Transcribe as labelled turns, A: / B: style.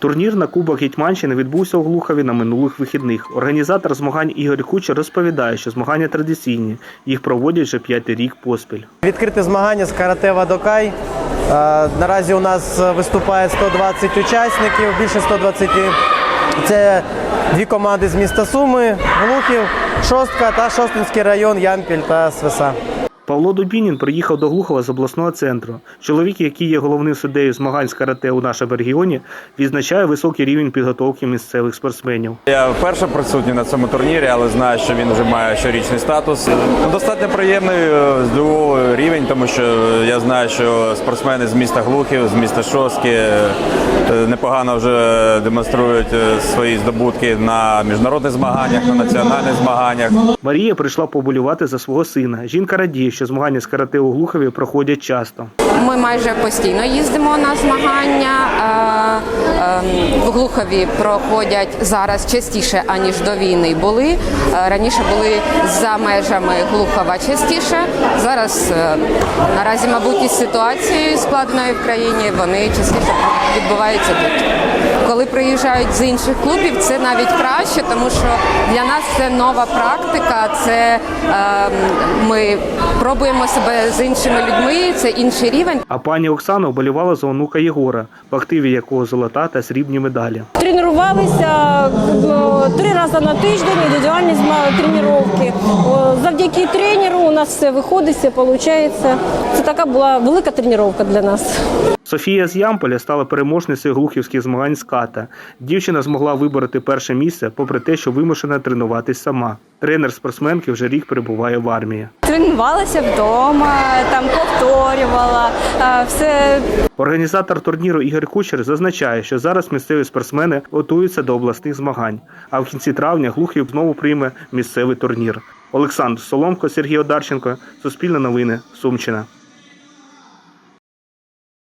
A: Турнір на Кубок Гетьманщини відбувся у Глухові на минулих вихідних. Організатор змагань Ігор Кучер розповідає, що змагання традиційні. Їх проводять вже п'ятий рік поспіль.
B: Відкрите змагання з карате Вадокай. Е, Наразі у нас виступає 120 учасників, більше 120. Це дві команди з міста Суми, Глухів, Шостка та Шостинський район, Ямпіль та Свиса.
A: Павло Дубінін приїхав до Глухова з обласного центру. Чоловік, який є головним суддею змагань з карате у нашому регіоні, відзначає високий рівень підготовки місцевих спортсменів.
C: Я вперше присутній на цьому турнірі, але знаю, що він вже має щорічний статус. Достатньо приємний е, здивовий рівень, тому що я знаю, що спортсмени з міста Глухів, з міста Шостки е, непогано вже демонструють е, свої здобутки на міжнародних змаганнях, на національних змаганнях.
A: Марія прийшла поболювати за свого сина. Жінка радіє, що змагання з карате у Глухові проходять часто.
D: Ми майже постійно їздимо на змагання. Е, е, В Глухові проходять зараз частіше, аніж до війни були. Е, Раніше були за межами Глухова частіше. Зараз е, наразі, мабуть, із ситуацією складною в країні вони частіше відбуваються тут. Коли приїжджають з інших клубів, це навіть краще, тому що для нас це нова практика. Це е, ми пробуємо себе з іншими людьми. Це інший рівень.
A: А пані Оксана вболівала за онука Єгора, в активі якого золота та срібні медалі.
E: Тренувалися е, три рази на тиждень, індивідуальні тренування. Завдяки тренеру у нас все виходить, все виходить. Це така була велика тренування для нас.
A: Софія з Ямполя стала переможницею глухівських змагань з ката. Дівчина змогла вибороти перше місце, попри те, що вимушена тренуватись сама. Тренер спортсменки вже рік перебуває в армії.
E: Тренувалася вдома, там повторювала, все
A: Організатор турніру Ігор Кучер зазначає, що зараз місцеві спортсмени готуються до обласних змагань, а в кінці травня Глухів знову прийме місцевий турнір. Олександр Соломко, Сергій Одарченко, Суспільне новини, Сумщина.